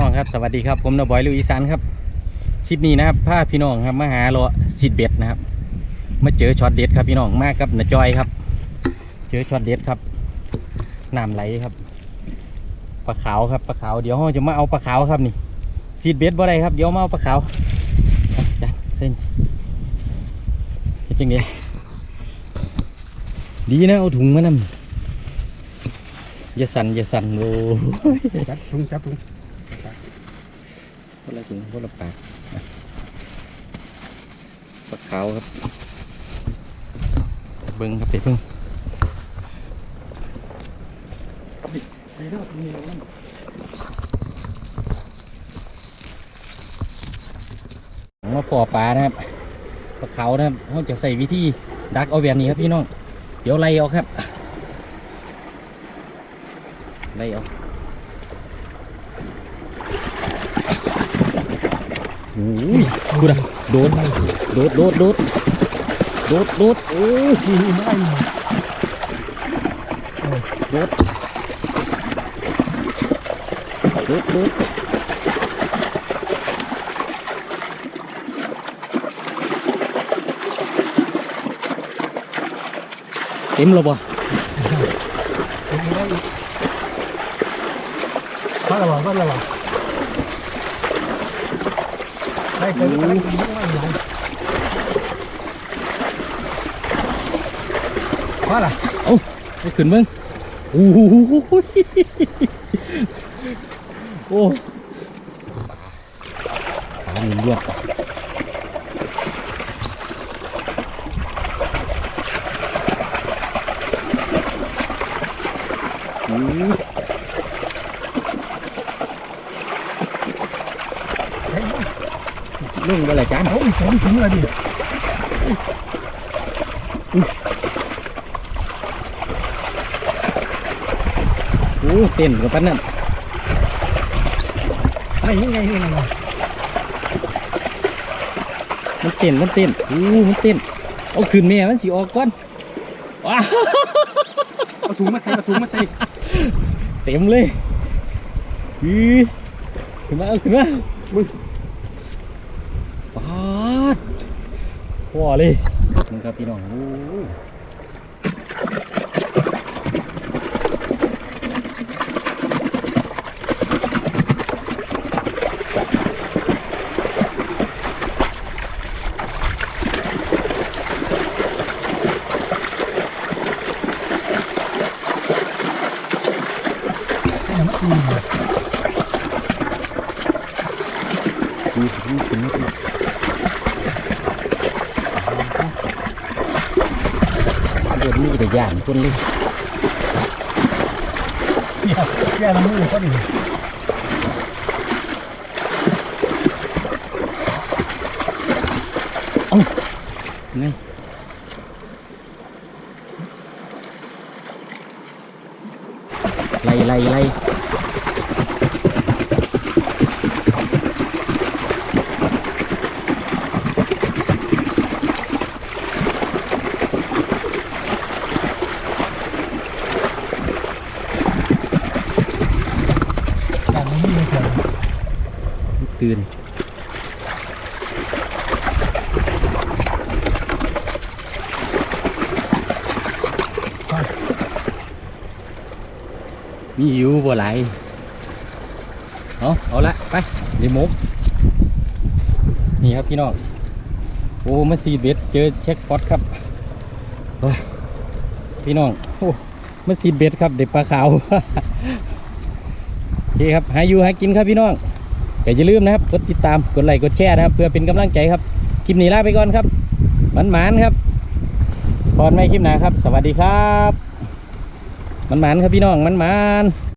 น้องครับสวัสดีครับผมนบอยลูกอีสานครับคลิปนี้นะครับพาพี่น้องครับมาหาเลาะซีดเบ็ดนะครับมาเจอช็อตเด็ดครับพี่น้องมากครับนาจอยครับ เจอช็อตเด็ดครับน้ำไหลครับปลาขาวครับปลาขาวเดี๋ยวเราจะมาเอาปลาขาวครับนี่ซีดเบ็ดบ่ได้ครับเดี๋ยวมาเอาปลาขาวจัดเส้นเฮ็ดจังไงดีนะเอาถุงมานำอย่าสั่นอย่าสั่นโอ้ยจับถุงจับถุง คนละถุงคนละปากปลาขาวครับ เบิ้งครับเด็กเบิ้งไปเด้อถุงนี้แล้วมาปอปลานะครับปลาขาวนะครับเขาจะใส่วิธีดักเอาแบบนี้ครับพี่น้อง เดี๋ยวไล่เอาครับ ไล่เอา อ้ยกูดะโดดโดดโดดโดดโดดโดดโอ้ยทีนี้ไม่โดดโดดโดดเต็มแล้วบ่ทีนี้ได้อีกพอแล้วบ่พอแล้วบ่ได้เกินไปไม่ไหวพอละไปขึ้นเบิ้งโอ้โหโอ้ปลาหนึ่งรวดอู้ลุ่ง ไปเลยจานโอ้ยสอง ถุงเลยดิโอ้เต้นกับปันนั่นไอ้ยังไงนี่นะมันเต้นมันเต้นอู้มันเต้นเอาขึ้นแม่ ปาดพ่อเลยนี่ครับพี่น้องโอ้ยดูดูนมาดู เดี๋ยวนี้แต่ย่านคนเลยเนี่แก้ละมือก็ดีไงไล่ไล่ไล่ อย่างนี้เลยเถอะ ตื่นมีอยู่บ่ไหลเอาเอาละไปเดี๋ยวหมกนี่ครับพี่น้อง โอ้มาซีเบ็ดเจอเช็คพอตครับโอ้ยพี่น้องโอ้มาซีเบ็ดครับเด็กปลาขาวโอเคครับหาอยู่หากินครับพี่น้อง ก็อย่าลืมนะครับ กดติดตาม กดไลค์กดแชร์นะครับ เพื่อเป็นกำลังใจครับคลิปนี้ลาไปก่อนครับมันหมานครับพรไม่คลิปหนาครับ สวัสดีครับมันหมานครับพี่น้องมันหมาน